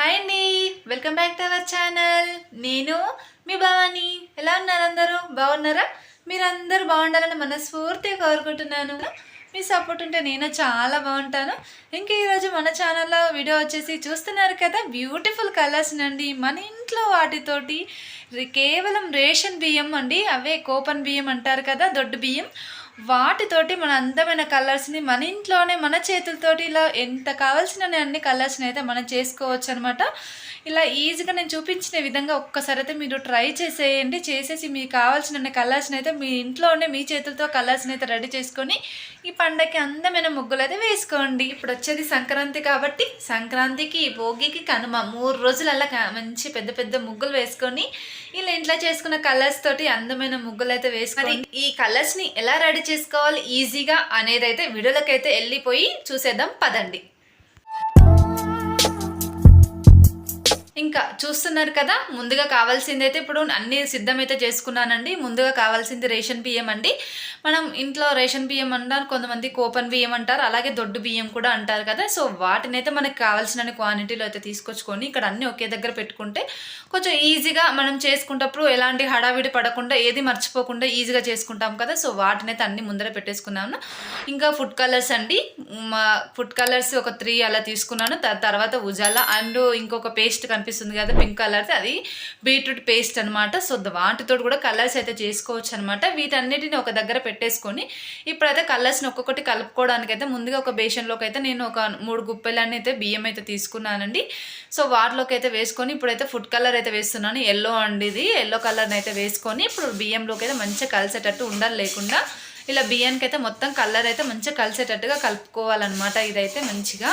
Hi అండి welcome back to our channel నేను మీ భవాని. ఎలా ఉన్నారు అందరూ? బాగున్నారా? మీరందరూ బాగుండాలని మనస్ఫూర్తిగా కోరుకుంటున్నాను. మీ సపోర్ట్ ఉంటే నేను చాలా బాగుంటాను. ఇంకా ఈరోజు మన ఛానల్లో వీడియో వచ్చేసి చూస్తున్నారు కదా బ్యూటిఫుల్ కలర్స్ అండి మన ఇంట్లో వాటితోటి కేవలం రేషన్ బియ్యం అండి. అవే కోపన్ బియ్యం అంటారు కదా దొడ్డు బియ్యం. వాటితోటి మన అందమైన కలర్స్ని మన ఇంట్లోనే మన చేతులతోటి ఇలా ఎంత కావాల్సిన అన్ని కలర్స్ని అయితే మనం చేసుకోవచ్చు అనమాట ఇలా ఈజీగా నేను చూపించిన విధంగా ఒక్కసారి అయితే మీరు ట్రై చేసేయండి. చేసేసి మీకు కావాల్సిన కలర్స్ని అయితే మీ ఇంట్లోనే మీ చేతులతో కలర్స్ని అయితే రెడీ చేసుకొని ఈ పండగకి అందమైన ముగ్గులు అయితే వేసుకోండి. ఇప్పుడు వచ్చేది సంక్రాంతి కాబట్టి సంక్రాంతికి భోగికి కనుమ మూడు రోజులల్లా మంచి పెద్ద పెద్ద ముగ్గులు వేసుకొని ఇలా ఇంట్లో చేసుకున్న కలర్స్ తోటి అందమైన ముగ్గులు అయితే వేసుకొని ఈ కలర్స్ని ఎలా రెడీ చేసుకోవాలి. ఈజీగా అనేది అయితే వీడియోలోకి అయితే వెళ్ళిపోయి చూసేద్దాం. పదండి. ఇంకా చూస్తున్నారు కదా ముందుగా కావాల్సింది అయితే ఇప్పుడు అన్ని సిద్ధమైతే చేసుకున్నానండి. ముందుగా కావాల్సింది రేషన్ బియ్యం అండి. మనం ఇంట్లో రేషన్ బియ్యం అంటారు కొంతమంది కోపన్ బియ్యం అంటారు అలాగే దొడ్డు బియ్యం కూడా అంటారు కదా. సో వాటినైతే మనకు కావాల్సిన క్వాంటిటీలో అయితే తీసుకొచ్చుకొని ఇక్కడ అన్ని ఒకే దగ్గర పెట్టుకుంటే కొంచెం ఈజీగా మనం చేసుకుంటప్పుడు ఎలాంటి హడావిడి పడకుండా ఏది మర్చిపోకుండా ఈజీగా చేసుకుంటాం కదా. సో వాటిని అయితే అన్ని ముందర పెట్టేసుకున్నాను. ఇంకా ఫుడ్ కలర్స్ అండి. మా ఫుడ్ కలర్స్ ఒక త్రీ అలా తీసుకున్నాను. తర్వాత ఉజాలా అండ్ ఇంకొక పేస్ట్ కనిపిస్తుంది కదా పింక్ కలర్ అది బీట్రూట్ పేస్ట్ అనమాట సో వాటితో కూడా కలర్స్ అయితే చేసుకోవచ్చు అనమాట వీటన్నిటిని ఒక దగ్గర పెట్టేసుకొని ఇప్పుడైతే కలర్స్ని ఒక్కొక్కటి కలుపుకోవడానికి అయితే ముందుగా ఒక బేషన్లోకి అయితే నేను ఒక మూడు గుప్పెలన్నీ అయితే బియ్యం అయితే తీసుకున్నానండి. సో వాటిలోకి అయితే వేసుకొని ఇప్పుడైతే ఫుడ్ కలర్ అయితే వేస్తున్నాను. ఎల్లో అండి ఇది. ఎల్లో కలర్ని అయితే వేసుకొని ఇప్పుడు బియ్యంలోకి అయితే మంచిగా కలిసేటట్టు ఉండాలి లేకుండా ఇలా బియ్యానికి అయితే మొత్తం కలర్ అయితే మంచిగా కలిసేటట్టుగా కలుపుకోవాలన్నమాట. ఇదైతే మంచిగా.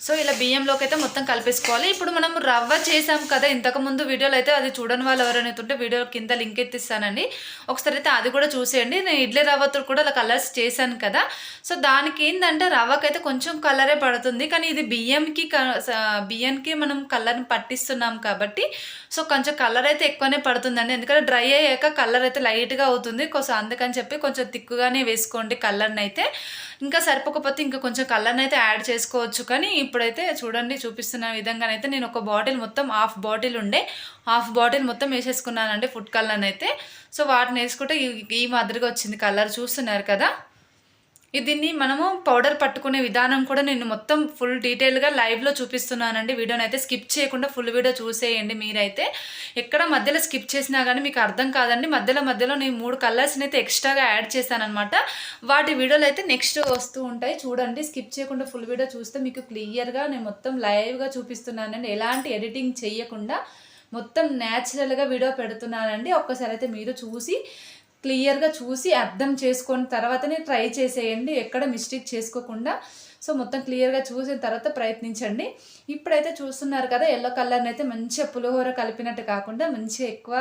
సో ఇలా బియ్యంలోకి అయితే మొత్తం కలిపేసుకోవాలి. ఇప్పుడు మనం రవ్వ చేసాం కదా ఇంతకు ముందు వీడియోలో అయితే అది చూడని వాళ్ళు ఎవరైనా ఉంటే వీడియో కింద లింక్ ఎత్తిస్తానండి. ఒకసారి అయితే అది కూడా చూసేయండి. నేను ఇడ్లీ రవ్వతో కూడా అలా కలర్స్ చేశాను కదా. సో దానికి ఏంటంటే రవ్వకైతే కొంచెం కలరే పడుతుంది. కానీ ఇది బియ్యంకి క- బియ్యానికి మనం కలర్ని పట్టిస్తున్నాం కాబట్టి సో కొంచెం కలర్ అయితే ఎక్కువనే పడుతుందండి. ఎందుకంటే డ్రై అయ్యాక కలర్ అయితే లైట్గా అవుతుంది. కొంచెం అందుకని చెప్పి కొంచెం తిక్కుగానే వేసుకోండి కలర్ని అయితే ఇంకా సరిపోకపోతే ఇంకా కొంచెం కలర్ని అయితే యాడ్ చేసుకోవచ్చు. కానీ ఇప్పుడైతే చూడండి చూపిస్తున్న విధంగానైతే నేను ఒక బాటిల్ మొత్తం హాఫ్ బాటిల్ ఉండే హాఫ్ బాటిల్ మొత్తం వేసేసుకున్నానండి ఫుడ్ కలర్ని అయితే. సో వాటిని వేసుకుంటే ఈ- ఈ మాదిరిగా వచ్చింది కలర్ చూస్తున్నారు కదా? దీన్ని మనము పౌడర్ పట్టుకునే విధానం కూడా నేను మొత్తం ఫుల్ డీటెయిల్గా లైవ్లో చూపిస్తున్నానండి. వీడియోని అయితే స్కిప్ చేయకుండా ఫుల్ వీడియో చూసేయండి మీరైతే. ఎక్కడ మధ్యలో స్కిప్ చేసినా కానీ మీకు అర్థం కాదండి. మధ్యలో మధ్యలో నేను మూడు కలర్స్ని అయితే ఎక్స్ట్రాగా యాడ్ చేశానమాట వాటి వీడియోలు అయితే నెక్స్ట్ వస్తూ ఉంటాయి. చూడండి స్కిప్ చేయకుండా ఫుల్ వీడియో చూస్తే మీకు క్లియర్గా నేను మొత్తం లైవ్గా చూపిస్తున్నానండి. ఎలాంటి ఎడిటింగ్ చేయకుండా మొత్తం న్యాచురల్గా వీడియో పెడుతున్నానండి. ఒక్కసారి అయితే మీరు చూసి క్లియర్గా చూసి అర్థం చేసుకొని తర్వాతనే ట్రై చేసేయండి. ఎక్కడ మిస్టేక్ చేసుకోకుండా. సో మొత్తం క్లియర్గా చూసిన తర్వాత ప్రయత్నించండి. ఇప్పుడైతే చూస్తున్నారు కదా ఎల్లో కలర్ని అయితే మంచిగా పులిహోర కలిపినట్టు కాకుండా మంచిగా ఎక్కువ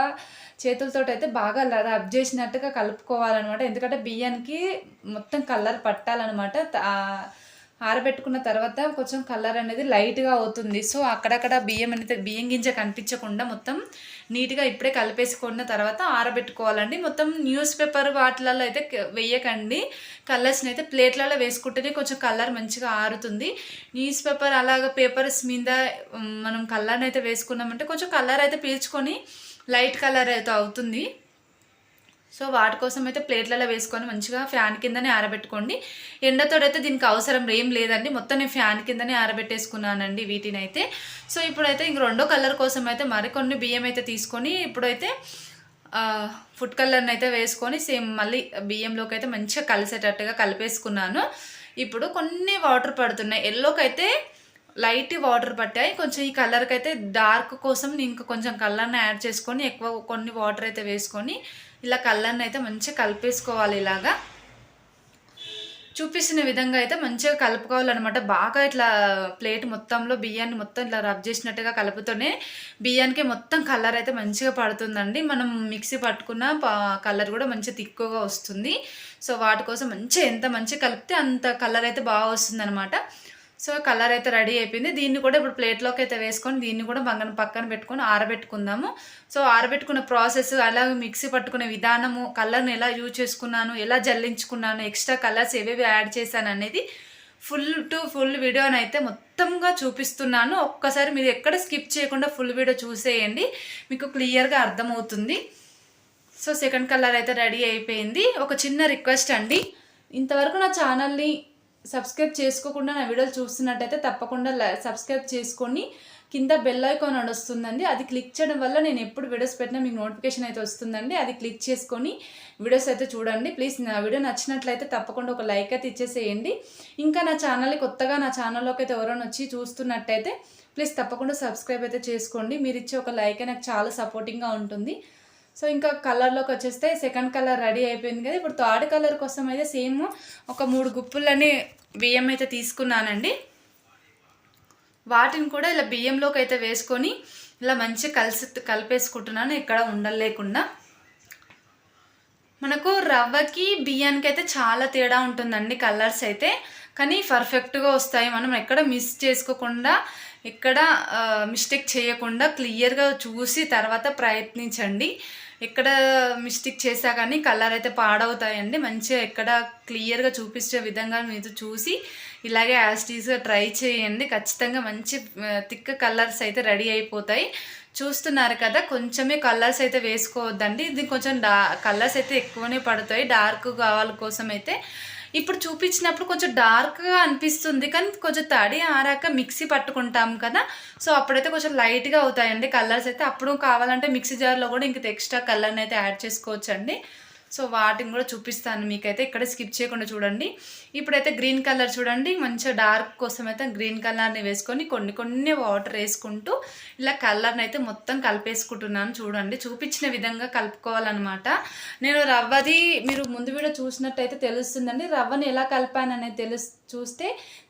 చేతులతో అయితే బాగా రబ్ చేసినట్టుగా కలుపుకోవాలన్నమాట. ఎందుకంటే బియ్యానికి మొత్తం కలర్ పట్టాలన్నమాట. ఆరబెట్టుకున్న తర్వాత కొంచెం కలర్ అనేది లైట్గా అవుతుంది. సో అక్కడక్కడ బియ్యం అనేది బియ్యం గింజ కనిపించకుండా మొత్తం నీట్గా ఇప్పుడే కలిపేసుకున్న తర్వాత ఆరబెట్టుకోవాలండి. మొత్తం న్యూస్ పేపర్ వాటిలలో అయితే వేయకండి. కలర్స్ని అయితే ప్లేట్లలో వేసుకుంటేనే కొంచెం కలర్ మంచిగా ఆరుతుంది. న్యూస్ పేపర్ అలాగ పేపర్స్ మీద మనం కలర్ని అయితే వేసుకున్నామంటే కొంచెం కలర్ అయితే పీల్చుకొని లైట్ కలర్ అయితే అవుతుంది. సో వాటి కోసం అయితే ప్లేట్లలో వేసుకొని మంచిగా ఫ్యాన్ కిందనే ఆరబెట్టుకోండి. ఎండతోడైతే దీనికి అవసరం ఏం లేదండి. మొత్తం నేను ఫ్యాన్ కిందనే ఆరబెట్టేసుకున్నానండి వీటిని అయితే సో ఇప్పుడైతే ఇంక రెండో కలర్ కోసం అయితే మరికొన్ని బియ్యం అయితే తీసుకొని ఇప్పుడైతే ఫుడ్ కలర్ని అయితే వేసుకొని సేమ్ మళ్ళీ బియ్యంలోకి అయితే మంచిగా కలిసేటట్టుగా కలిపేసుకున్నాను. ఇప్పుడు కొన్ని వాటర్ పడుతున్నాయి. ఎల్లోకి అయితే లైట్ వాటర్ పట్టాయి. కొంచెం ఈ కలర్కి అయితే డార్క్ కోసం ఇంకా కొంచెం కలర్ని యాడ్ చేసుకొని ఎక్కువ కొన్ని వాటర్ అయితే వేసుకొని ఇలా కలర్ని అయితే మంచిగా కలిపేసుకోవాలి ఇలాగా. చూపిస్తున్న విధంగా అయితే మంచిగా కలుపుకోవాలన్నమాట. బాగా ఇట్లా ప్లేట్ మొత్తంలో బియ్యాన్ని మొత్తం ఇట్లా రబ్ చేసినట్టుగా కలుపుతూనే బియ్యానికి మొత్తం కలర్ అయితే మంచిగా పడుతుందండి. మనం మిక్సీ పట్టుకున్న కలర్ కూడా మంచిగా తిక్కువగా వస్తుంది. సో వాటి కోసం మంచిగా ఎంత మంచిగా కలిపితే అంత కలర్ అయితే బాగా వస్తుంది సో కలర్ అయితే రెడీ అయిపోయింది. దీన్ని కూడా ఇప్పుడు ప్లేట్లోకి అయితే వేసుకొని దీన్ని కూడా పక్కన పక్కన పెట్టుకొని ఆరబెట్టుకుందాము. సో ఆరబెట్టుకున్న ప్రాసెస్ అలాగే మిక్సీ పట్టుకునే విధానము కలర్ని ఎలా యూజ్ చేసుకున్నాను ఎలా జల్లించుకున్నాను ఎక్స్ట్రా కలర్స్ ఏవేవి యాడ్ చేశాను అనేది ఫుల్ టు ఫుల్ వీడియోని అయితే మొత్తంగా చూపిస్తున్నాను. ఒక్కసారి మీరు ఎక్కడ స్కిప్ చేయకుండా ఫుల్ వీడియో చూసేయండి. మీకు క్లియర్గా అర్థమవుతుంది. సో సెకండ్ కలర్ అయితే రెడీ అయిపోయింది. ఒక చిన్న రిక్వెస్ట్ అండి. ఇంతవరకు నా ఛానల్ని సబ్స్క్రైబ్ చేసుకోకుండా నా వీడియోలు చూస్తున్నట్టయితే తప్పకుండా లై- సబ్స్క్రైబ్ చేసుకొని కింద బెల్ ఐకాన్ అని వస్తుందండి. అది క్లిక్ చేయడం వల్ల నేను ఎప్పుడు వీడియోస్ పెట్టినా మీకు నోటిఫికేషన్ అయితే వస్తుందండి. అది క్లిక్ చేసుకొని వీడియోస్ అయితే చూడండి. ప్లీజ్ నా వీడియో నచ్చినట్లయితే తప్పకుండా ఒక లైక్ అయితే ఇచ్చేసేయండి. ఇంకా నా ఛానల్ కొత్తగా నా ఛానల్లోకి అయితే ఎవరైనా వచ్చి చూస్తున్నట్టయితే ప్లీజ్ తప్పకుండా సబ్స్క్రైబ్ అయితే చేసుకోండి. మీరు ఇచ్చే ఒక లైక్ నాకు చాలా సపోర్టింగ్గా ఉంటుంది. సో ఇంకా కలర్లోకి వచ్చేస్తే సెకండ్ కలర్ రెడీ అయిపోయింది కదా. ఇప్పుడు థర్డ్ కలర్ కోసం అయితే సేమ్ ఒక మూడు గుప్పులని బియ్యం అయితే తీసుకున్నానండి. వాటిని కూడా ఇలా బియ్యంలోకి అయితే వేసుకొని ఇలా మంచిగా కలిసి కలిపేసుకుంటున్నాను ఇక్కడ ఉండలేకుండా. మనకు రవ్వకి బియ్యానికి అయితే చాలా తేడా ఉంటుందండి కలర్స్ అయితే. కానీ పర్ఫెక్ట్గా వస్తాయి. మనం ఎక్కడ మిస్ చేసుకోకుండా ఎక్కడ మిస్టేక్ చేయకుండా క్లియర్గా చూసి తర్వాత ప్రయత్నించండి. ఎక్కడ మిస్టేక్ చేసా కానీ కలర్ అయితే పాడవుతాయండి. మంచిగా ఎక్కడ క్లియర్గా చూపించే విధంగా మీరు చూసి ఇలాగే యాస్టీస్గా ట్రై చేయండి. ఖచ్చితంగా మంచి థిక్ కలర్స్ అయితే రెడీ అయిపోతాయి. చూస్తున్నారు కదా కొంచెమే కలర్స్ అయితే వేసుకోవద్దండి. ఇది కొంచెం డా కలర్స్ అయితే ఎక్కువనే పడతాయి. డార్క్ కావాలి కోసం అయితే ఇప్పుడు చూపించినప్పుడు కొంచెం డార్క్గా అనిపిస్తుంది కానీ కొంచెం తడి ఆరాక మిక్సీ పట్టుకుంటాం కదా. సో అప్పుడైతే కొంచెం లైట్గా అవుతాయండి కలర్స్ అయితే. అప్పుడు కావాలంటే మిక్సీ జార్లో కూడా ఇంక ఎక్స్ట్రా కలర్ని అయితే యాడ్ చేసుకోవచ్చండి. సో వాటిని కూడా చూపిస్తాను మీకైతే. ఇక్కడ స్కిప్ చేయకుండా చూడండి. ఇప్పుడైతే గ్రీన్ కలర్ చూడండి. మంచిగా డార్క్ కోసం అయితే గ్రీన్ కలర్ని వేసుకొని కొన్ని కొన్ని వాటర్ వేసుకుంటూ ఇలా కలర్ని అయితే మొత్తం కలిపేసుకుంటున్నాను చూడండి. చూపించిన విధంగా కలుపుకోవాలన్నమాట. నేను రవ్వది మీరు ముందు వీడియో చూసినట్టయితే తెలుస్తుందండి. రవ్వని ఎలా కలిపాననేది తెలుసు చూస్తే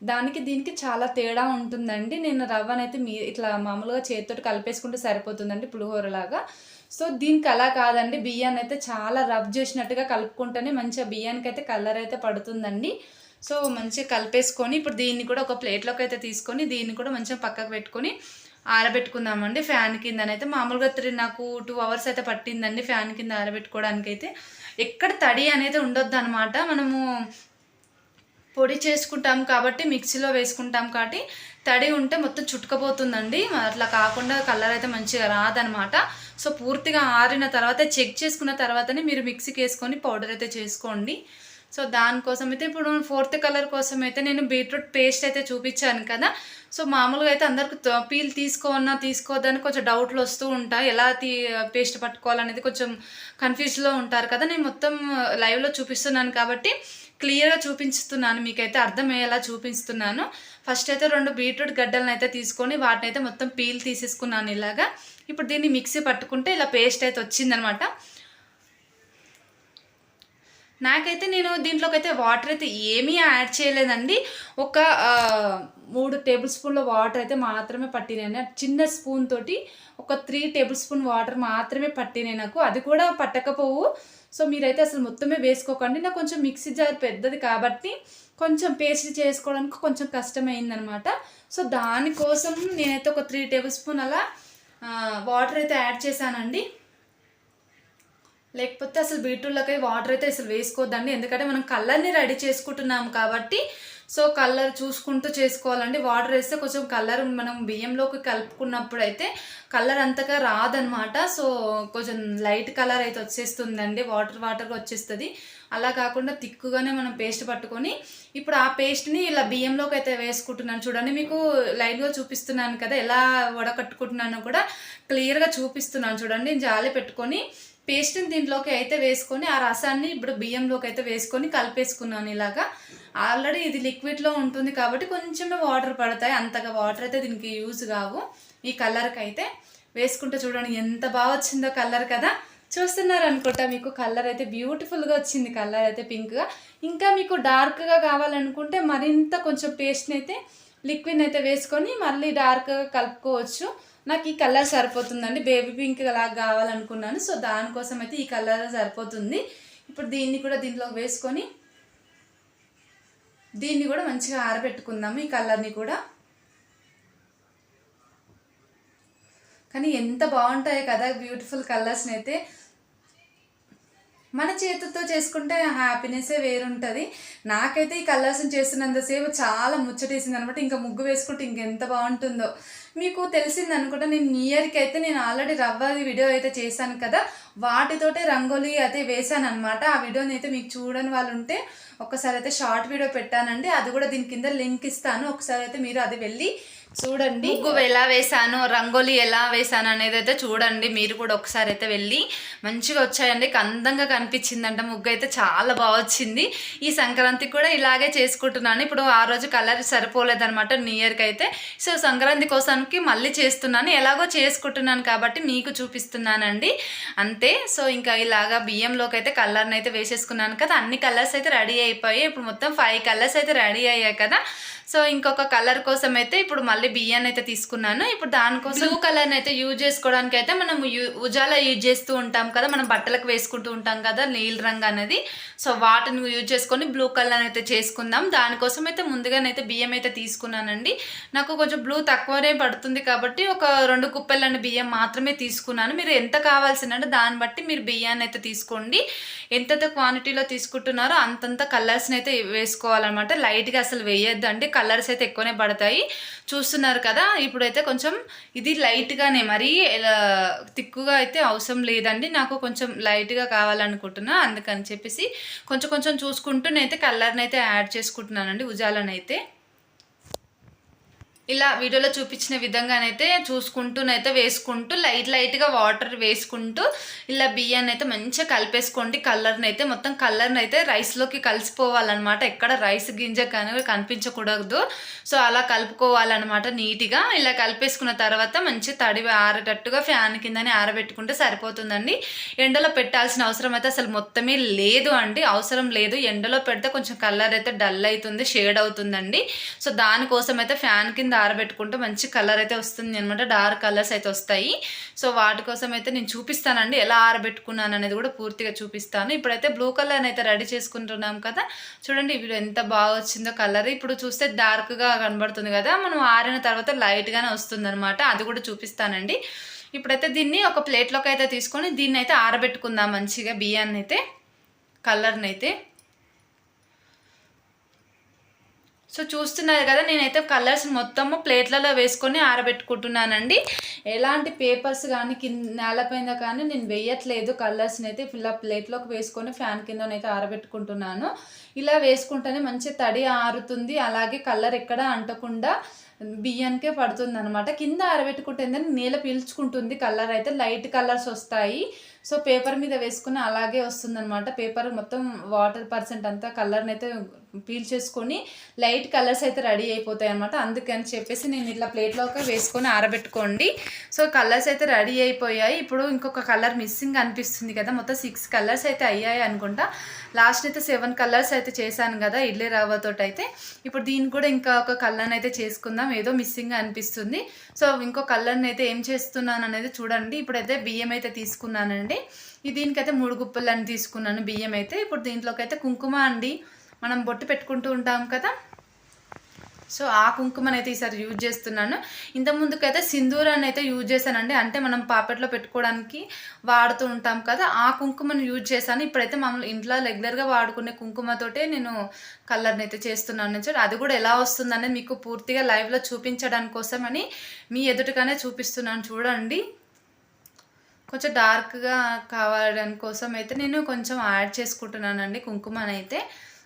దానికి దీనికి చాలా తేడా ఉంటుందండి. నేను రవ్వనైతే మీ ఇట్లా మామూలుగా చేతితోటి కలిపేసుకుంటే సరిపోతుందండి పులిహోరలాగా. సో దీనికి అలా కాదండి. బియ్యాన్ని అయితే చాలా రబ్ చేసినట్టుగా కలుపుకుంటేనే మంచిగా బియ్యానికి అయితే కలర్ అయితే పడుతుందండి. సో మంచిగా కలిపేసుకొని ఇప్పుడు దీన్ని కూడా ఒక ప్లేట్లోకి అయితే తీసుకొని దీన్ని కూడా మంచిగా పక్కకు పెట్టుకొని ఆరబెట్టుకుందామండి. ఫ్యాన్ కిందనైతే మామూలుగా త్రీ నాకు టూ అవర్స్ అయితే పట్టిందండి ఫ్యాన్ కింద ఆరబెట్టుకోవడానికి అయితే ఎక్కడ తడి అనేది ఉండొద్దు అనమాట మనము పొడి చేసుకుంటాం కాబట్టి మిక్సీలో వేసుకుంటాం కాబట్టి తడి ఉంటే మొత్తం చుట్టుకపోతుందండి. అట్లా కాకుండా కలర్ అయితే మంచిగా రాదనమాట. సో పూర్తిగా ఆరిన తర్వాత చెక్ చేసుకున్న తర్వాతనే మీరు మిక్సీకి వేసుకొని పౌడర్ అయితే చేసుకోండి. సో దానికోసం అయితే ఇప్పుడు ఫోర్త్ కలర్ కోసం అయితే నేను బీట్రూట్ పేస్ట్ అయితే చూపించాను కదా. సో మామూలుగా అయితే అందరికి పీల్ తీసుకోవన్నా తీసుకోవద్దని కొంచెం డౌట్లు వస్తూ ఉంటాయి. ఎలా తీ పేస్ట్ పట్టుకోవాలనేది కొంచెం కన్ఫ్యూజ్లో ఉంటారు కదా. నేను మొత్తం లైవ్లో చూపిస్తున్నాను కాబట్టి క్లియర్గా చూపిస్తున్నాను మీకైతే అర్థమయ్యేలా చూపిస్తున్నాను. ఫస్ట్ అయితే రెండు బీట్రూట్ గడ్డలను అయితే తీసుకొని వాటిని అయితే మొత్తం పీల్ తీసేసుకున్నాను ఇలాగా. ఇప్పుడు దీన్ని మిక్సీ పట్టుకుంటే ఇలా పేస్ట్ అయితే వచ్చిందనమాట. నాకైతే నేను దీంట్లోకి అయితే వాటర్ అయితే ఏమీ యాడ్ చేయలేదండి. ఒక మూడు టేబుల్ స్పూన్ల వాటర్ అయితే మాత్రమే పట్టినాయి చిన్న స్పూన్ తోటి ఒక త్రీ టేబుల్ స్పూన్ వాటర్ మాత్రమే పట్టినాయి నాకు. అది కూడా పట్టకపోవు. సో మీరైతే అసలు మొత్తమే వేసుకోకండి. నాకు కొంచెం మిక్సీ జార్ పెద్దది కాబట్టి కొంచెం పేస్ట్ చేసుకోవడానికి కొంచెం కష్టమైందనమాట. సో దానికోసం నేనైతే ఒక త్రీ టేబుల్ స్పూన్ అలా వాటర్ అయితే యాడ్ చేశానండి. లేకపోతే అసలు బీట్రూట్లకై వాటర్ అయితే అసలు వేసుకోవద్దండి ఎందుకంటే మనం కలర్ని రెడీ చేసుకుంటున్నాం కాబట్టి సో కలర్ చూసుకుంటూ చేసుకోవాలండి. వాటర్ వేస్తే కొంచెం కలర్ మనం బియ్యంలోకి కలుపుకున్నప్పుడు అయితే కలర్ అంతగా రాదనమాట. సో కొంచెం లైట్ కలర్ అయితే వచ్చేస్తుందండి. వాటర్ వాటర్గా వచ్చేస్తుంది. అలా కాకుండా తిక్కుగానే మనం పేస్ట్ పట్టుకొని ఇప్పుడు ఆ పేస్ట్ని ఇలా బియ్యంలోకి అయితే వేసుకుంటున్నాను. చూడండి మీకు లైట్గా చూపిస్తున్నాను కదా ఎలా వడకట్టుకుంటున్నానో కూడా క్లియర్గా చూపిస్తున్నాను. చూడండి జాలి పెట్టుకొని పేస్ట్ని దీంట్లోకి అయితే వేసుకొని ఆ రసాన్ని ఇప్పుడు బియ్యంలోకి అయితే వేసుకొని కలిపేసుకున్నాను ఇలాగా. ఆల్రెడీ ఇది లిక్విడ్లో ఉంటుంది కాబట్టి కొంచెమే వాటర్ పడతాయి. అంతగా వాటర్ అయితే దీనికి యూజ్ కావు. ఈ కలర్కి అయితే వేసుకుంటే చూడండి ఎంత బాగా వచ్చిందో కలర్ కదా. చూస్తున్నారు అనుకుంటా మీకు కలర్ అయితే బ్యూటిఫుల్గా వచ్చింది. కలర్ అయితే పింక్గా. ఇంకా మీకు డార్క్గా కావాలనుకుంటే మరింత కొంచెం పేస్ట్ని అయితే లిక్విడ్ని అయితే వేసుకొని మళ్ళీ డార్క్గా కలుపుకోవచ్చు. నాకు ఈ కలర్ సరిపోతుందండి. బేబీ పింక్ లాగా కావాలనుకున్నాను. సో దానికోసం అయితే ఈ కలర్ సరిపోతుంది. ఇప్పుడు దీన్ని కూడా దీంట్లో వేసుకొని దీన్ని కూడా మంచిగా ఆరబెట్టుకుందాము ఈ కలర్ని కూడా. కానీ ఎంత బాగుంటాయి కదా బ్యూటిఫుల్ కలర్స్ని అయితే. మన చేతితో చేసుకుంటే హ్యాపీనెస్సే వేరుంటుంది. నాకైతే ఈ కలర్స్ చేస్తున్నంతసేపు చాలా ముచ్చటేసింది అనమాట ఇంకా ముగ్గు వేసుకుంటే ఇంకెంత బాగుంటుందో. మీకు తెలిసింది అనుకుంటా నేను ఇయర్కి అయితే నేను ఆల్రెడీ రవ్వ వీడియో అయితే చేశాను కదా. వాటితోటే రంగోలీ అయితే వేశాను అనమాట ఆ వీడియోని అయితే మీకు చూడని వాళ్ళు ఉంటే ఒకసారి అయితే షార్ట్ వీడియో పెట్టానండి. అది కూడా దీని కింద లింక్ ఇస్తాను. ఒకసారి అయితే మీరు అది వెళ్ళి చూడండి. ముగ్గు ఎలా వేసాను రంగోలీ ఎలా వేసాను అనేది అయితే చూడండి. మీరు కూడా ఒకసారి అయితే వెళ్ళి మంచిగా వచ్చాయండి. అందంగా కనిపించిందంట. ముగ్గు అయితే చాలా బాగా వచ్చింది. ఈ సంక్రాంతికి కూడా ఇలాగే చేసుకుంటున్నాను. ఇప్పుడు ఆ రోజు కలర్ సరిపోలేదన్నమాట న్యూ ఇయర్కి అయితే. సో సంక్రాంతి కోసానికి మళ్ళీ చేస్తున్నాను. ఎలాగో చేసుకుంటున్నాను కాబట్టి మీకు చూపిస్తున్నానండి. అంతే. సో ఇంకా ఇలాగా బియ్యంలోకి అయితే కలర్ని అయితే వేసేసుకున్నాను కదా. అన్ని కలర్స్ అయితే రెడీ అయిపోయాయి. ఇప్పుడు మొత్తం ఫైవ్ కలర్స్ అయితే రెడీ అయ్యాయి కదా. సో ఇంకొక కలర్ కోసం అయితే ఇప్పుడు మళ్ళీ బియ్యాన్ని అయితే తీసుకున్నాను. ఇప్పుడు దానికోసం బ్లూ కలర్ని అయితే యూజ్ చేసుకోవడానికి అయితే మనం ఉజాలా యూజ్ చేస్తూ ఉంటాం కదా మనం బట్టలకు వేసుకుంటూ ఉంటాం కదా నీల్ రంగు అనేది. సో వాటిని యూజ్ చేసుకొని బ్లూ కలర్ అయితే చేసుకుందాం. దానికోసం అయితే ముందుగానైతే బియ్యం అయితే తీసుకున్నానండి. నాకు కొంచెం బ్లూ తక్కువనే పడుతుంది కాబట్టి ఒక రెండు కుప్పెళ్ళని బియ్యం మాత్రమే తీసుకున్నాను. మీరు ఎంత కావాల్సిందంటే దాన్ని బట్టి మీరు బియ్యాన్ని అయితే తీసుకోండి. ఎంతెంత క్వాంటిటీలో తీసుకుంటున్నారో అంతంత కలర్స్ని అయితే వేసుకోవాలన్నమాట. లైట్గా అసలు వేయొద్దండి. కలర్స్ అయితే ఎక్కువనే పడతాయి. చూస్తున్నారు కదా ఇప్పుడైతే కొంచెం ఇది లైట్గానే మరీ తిక్కుగా అయితే అవసరం లేదండి. నాకు కొంచెం లైట్గా కావాలనుకుంటున్నా. అందుకని చెప్పేసి కొంచెం కొంచెం చూసుకుంటూ నేనైతే కలర్ని అయితే యాడ్ చేసుకుంటున్నానండి. ఉజాలనైతే. ఇలా వీడియోలో చూపించిన విధంగానైతే చూసుకుంటూనైతే వేసుకుంటూ లైట్ లైట్గా వాటర్ వేసుకుంటూ ఇలా బియ్యాన్ని అయితే మంచిగా కలిపేసుకోండి. కలర్ని అయితే మొత్తం కలర్ని అయితే రైస్లోకి కలిసిపోవాలన్నమాట. ఎక్కడ రైస్ గింజ కానీ కనిపించకూడదు. సో అలా కలుపుకోవాలన్నమాట నీట్గా. ఇలా కలిపేసుకున్న తర్వాత మంచి తడి ఆరేటట్టుగా ఫ్యాన్ కిందనే ఆరబెట్టుకుంటే సరిపోతుందండి. ఎండలో పెట్టాల్సిన అవసరం అయితే అసలు మొత్తమే లేదు అండి. అవసరం లేదు. ఎండలో పెడితే కొంచెం కలర్ అయితే డల్ అవుతుంది షేడ్ అవుతుందండి. సో దానికోసం అయితే ఫ్యాన్ కింద ఆరబెట్టుకుంటే మంచి కలర్ అయితే వస్తుంది అనమాట డార్క్ కలర్స్ అయితే వస్తాయి. సో వాటి కోసం అయితే నేను చూపిస్తానండి. ఎలా ఆరబెట్టుకున్నాను అనేది కూడా పూర్తిగా చూపిస్తాను. ఇప్పుడైతే బ్లూ కలర్ అయితే రెడీ చేసుకుంటున్నాం కదా. చూడండి ఇప్పుడు ఎంత బాగా వచ్చిందో కలర్ ఇప్పుడు చూస్తే డార్క్గా కనబడుతుంది కదా. మనం ఆరిన తర్వాత లైట్గానే వస్తుందనమాట అది కూడా చూపిస్తానండి. ఇప్పుడైతే దీన్ని ఒక ప్లేట్లోకి అయితే తీసుకొని దీన్ని అయితే ఆరబెట్టుకుందాం మంచిగా బియ్యాన్ని అయితే కలర్ని అయితే. సో చూస్తున్నారు కదా నేనైతే కలర్స్ మొత్తము ప్లేట్లలో వేసుకొని ఆరబెట్టుకుంటున్నానండి. ఎలాంటి పేపర్స్ కానీ కింద నేలపైన కానీ నేను వేయట్లేదు. కలర్స్ని అయితే ఇలా ప్లేట్లోకి వేసుకొని ఫ్యాన్ కిందనైతే ఆరబెట్టుకుంటున్నాను. ఇలా వేసుకుంటేనే మంచి తడి ఆరుతుంది. అలాగే కలర్ ఎక్కడ అంటకుండా బియ్యానికే పడుతుంది అనమాట కింద ఆరబెట్టుకుంటే నీళ్ళ పీల్చుకుంటుంది కలర్ అయితే. లైట్ కలర్స్ వస్తాయి. సో పేపర్ మీద వేసుకుని అలాగే వస్తుందన్నమాట. పేపర్ మొత్తం వాటర్ పర్సెంట్ అంతా కలర్ని అయితే పీల్చేసుకొని లైట్ కలర్స్ అయితే రెడీ అయిపోతాయి అనమాట అందుకని చెప్పేసి నేను ఇట్లా ప్లేట్లోకి వేసుకొని ఆరబెట్టుకోండి. సో కలర్స్ అయితే రెడీ అయిపోయాయి. ఇప్పుడు ఇంకొక కలర్ మిస్సింగ్ అనిపిస్తుంది కదా. మొత్తం సిక్స్ కలర్స్ అయితే అయ్యాయి అనుకుంటా. లాస్ట్ అయితే సెవెన్ కలర్స్ అయితే చేశాను కదా ఇడ్లీ రవ్వతో అయితే ఇప్పుడు దీన్ని కూడా ఇంకా ఒక కలర్ని అయితే చేసుకుందాం. ఏదో మిస్సింగ్ అనిపిస్తుంది. సో ఇంకో కలర్ని అయితే ఏం చేస్తున్నాను అనేది చూడండి. ఇప్పుడైతే బియ్యం అయితే తీసుకున్నానండి. దీనికైతే మూడు గుప్పలని తీసుకున్నాను బియ్యం అయితే. ఇప్పుడు దీంట్లోకి అయితే కుంకుమ అండి. మనం బొట్టు పెట్టుకుంటూ ఉంటాం కదా. సో ఆ కుంకుమనైతే ఈసారి యూజ్ చేస్తున్నాను. ఇంత ముందుకైతే సింధూరాన్ని అయితే యూజ్ చేశానండి. అంటే మనం పాపెట్లో పెట్టుకోవడానికి వాడుతూ ఉంటాం కదా ఆ కుంకుమని యూజ్ చేశాను. ఇప్పుడైతే మామూలు ఇంట్లో రెగ్యులర్గా వాడుకునే కుంకుమతోటే నేను కలర్ని అయితే చేస్తున్నాను. చూడండి అది కూడా ఎలా వస్తుందనేది మీకు పూర్తిగా లైవ్లో చూపించడానికి కోసమని మీ ఎదుటిగానే చూపిస్తున్నాను. చూడండి. కొంచెం డార్క్గా కావడానికి కోసం అయితే నేను కొంచెం యాడ్ చేసుకుంటున్నానండి కుంకుమనైతే. అయితే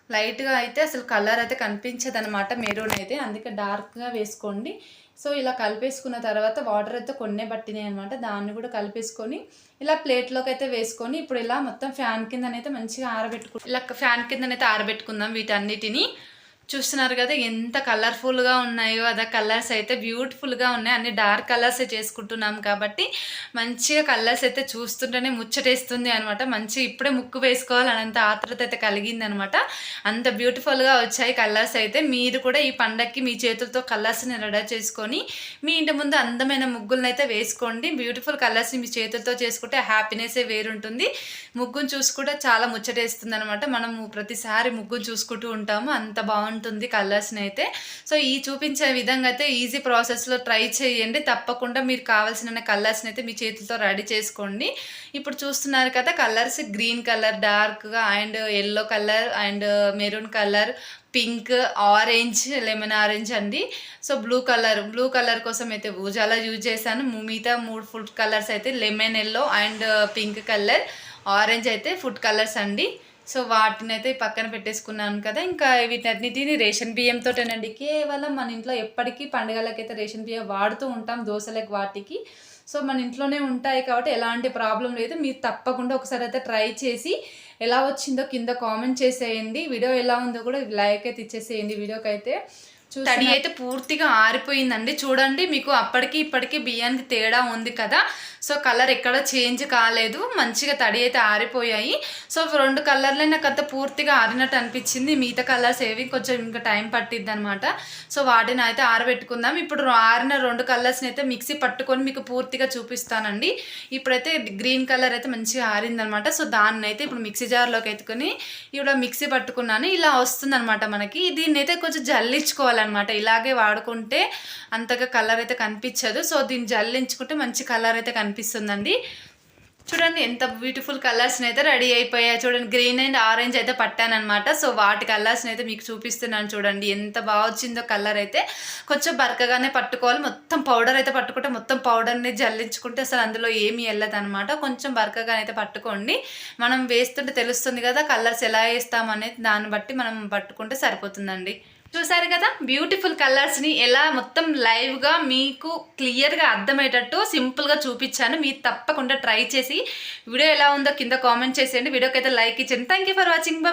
లైట్గా అయితే అసలు కలర్ అయితే కనిపించదు అనమాట మెరూన్ అయితే. అందుకే డార్క్గా వేసుకోండి. సో ఇలా కలిపేసుకున్న తర్వాత వాటర్ అయితే కొన్నే పట్టినాయి అనమాట దాన్ని కూడా కలిపేసుకొని ఇలా ప్లేట్లోకి అయితే వేసుకొని ఇప్పుడు ఇలా మొత్తం ఫ్యాన్ కిందనైతే మంచిగా ఆరబెట్టుకు ఇలా ఫ్యాన్ కిందనైతే ఆరబెట్టుకుందాం వీటన్నిటిని. చూస్తున్నారు కదా ఎంత కలర్ఫుల్గా ఉన్నాయో అదే కలర్స్ అయితే బ్యూటిఫుల్గా ఉన్నాయి. అన్ని డార్క్ కలర్స్ చేసుకుంటున్నాం కాబట్టి మంచిగా కలర్స్ అయితే చూస్తుంటేనే ముచ్చటేస్తుంది అనమాట మంచి ఇప్పుడే ముక్కు వేసుకోవాలని అంత ఆత్రత అయితే కలిగింది అనమాట అంత బ్యూటిఫుల్గా వచ్చాయి కలర్స్ అయితే. మీరు కూడా ఈ పండక్కి మీ చేతులతో కలర్స్ని రెడీ చేసుకొని మీ ఇంటి ముందు అందమైన ముగ్గులను అయితే వేసుకోండి. బ్యూటిఫుల్ కలర్స్ని మీ చేతులతో చేసుకుంటే హ్యాపీనెస్సే వేరుంటుంది. ముగ్గును చూసుకుంటే చాలా ముచ్చటేస్తుంది అనమాట మనము ప్రతిసారి ముగ్గును చూసుకుంటూ ఉంటాము. అంత బాగుంటుంది. బాగుంటుంది కలర్స్ని అయితే. సో ఈ చూపించే విధంగా అయితే ఈజీ ప్రాసెస్లో ట్రై చేయండి. తప్పకుండా మీరు కావాల్సిన కలర్స్ని అయితే మీ చేతులతో రెడీ చేసుకోండి. ఇప్పుడు చూస్తున్నారు కదా కలర్స్ గ్రీన్ కలర్ డార్క్గా and yellow colour and maroon colour pink orange lemon orange అండి. So blue colour blue colour కోసం అయితే ఊజాలా యూజ్ చేశాను. మిగతా మూడు ఫుడ్ కలర్స్ అయితే lemon yellow and pink colour orange అయితే ఫుడ్ కలర్స్ అండి. సో వాటిని అయితే పక్కన పెట్టేసుకున్నాను కదా. ఇంకా వీటన్నిటిని రేషన్ బియ్యంతోటేనండి కేవలం మన ఇంట్లో ఎప్పటికీ పండుగలకైతే రేషన్ బియ్యం వాడుతూ ఉంటాం దోశలకు వాటికి. సో మన ఇంట్లోనే ఉంటాయి కాబట్టి ఎలాంటి ప్రాబ్లం లేదు. మీరు తప్పకుండా ఒకసారి అయితే ట్రై చేసి ఎలా వచ్చిందో కింద కామెంట్ చేసేయండి. వీడియో ఎలా ఉందో కూడా లైక్ అయితే ఇచ్చేసేయండి వీడియోకి అయితే తడి అయితే పూర్తిగా ఆరిపోయిందండి. చూడండి మీకు అప్పటికి ఇప్పటికి బియ్యానికి తేడా ఉంది కదా. సో కలర్ ఎక్కడ చేంజ్ కాలేదు. మంచిగా తడి అయితే ఆరిపోయాయి. సో రెండు కలర్లే నాకు అంత పూర్తిగా ఆరినట్టు అనిపించింది. మిగతా కలర్స్ ఏవి కొంచెం ఇంకా టైం పట్టిద్ది అనమాట సో వాటిని అయితే ఆరబెట్టుకుందాం. ఇప్పుడు ఆరిన రెండు కలర్స్ని అయితే మిక్సీ పట్టుకొని మీకు పూర్తిగా చూపిస్తానండి. ఇప్పుడైతే గ్రీన్ కలర్ అయితే మంచిగా ఆరిందనమాట సో దాన్ని అయితే ఇప్పుడు మిక్సీ జార్లోకి ఎత్తుకొని ఇప్పుడు మిక్సీ పట్టుకున్నాను. ఇలా వస్తుందన్నమాట మనకి. దీన్ని అయితే కొంచెం జల్లించుకోవాలి అనమాట ఇలాగే వాడుకుంటే అంతగా కలర్ అయితే కనిపించదు. సో దీన్ని జల్లించుకుంటే మంచి కలర్ అయితే కనిపిస్తుందండి. చూడండి ఎంత బ్యూటిఫుల్ కలర్స్ని అయితే రెడీ అయిపోయాయి. చూడండి గ్రీన్ అండ్ ఆరెంజ్ అయితే పట్టానమాట సో వాటి కలర్స్ని అయితే మీకు చూపిస్తున్నాను చూడండి. ఎంత బాగా వచ్చిందో కలర్ అయితే. కొంచెం బరకగానే పట్టుకోవాలి. మొత్తం పౌడర్ అయితే పట్టుకుంటే మొత్తం పౌడర్ని జల్లించుకుంటే అసలు అందులో ఏమీ వెళ్ళదు అనమాట కొంచెం బరకగానైతే అయితే పట్టుకోండి. మనం వేస్తుంటే తెలుస్తుంది కదా కలర్స్ ఎలా వేస్తామనేది. దాన్ని బట్టి మనం పట్టుకుంటే సరిపోతుందండి. చూసారు కదా? బ్యూటిఫుల్ కలర్స్ని ఎలా మొత్తం లైవ్గా మీకు క్లియర్గా అర్థమయ్యేటట్టు సింపుల్గా చూపించాను. మీరు తప్పకుండా ట్రై చేసి వీడియో ఎలా ఉందో కింద కామెంట్ చేసేయండి. వీడియోకి అయితే లైక్ ఇచ్చేయండి. Thank you for watching bye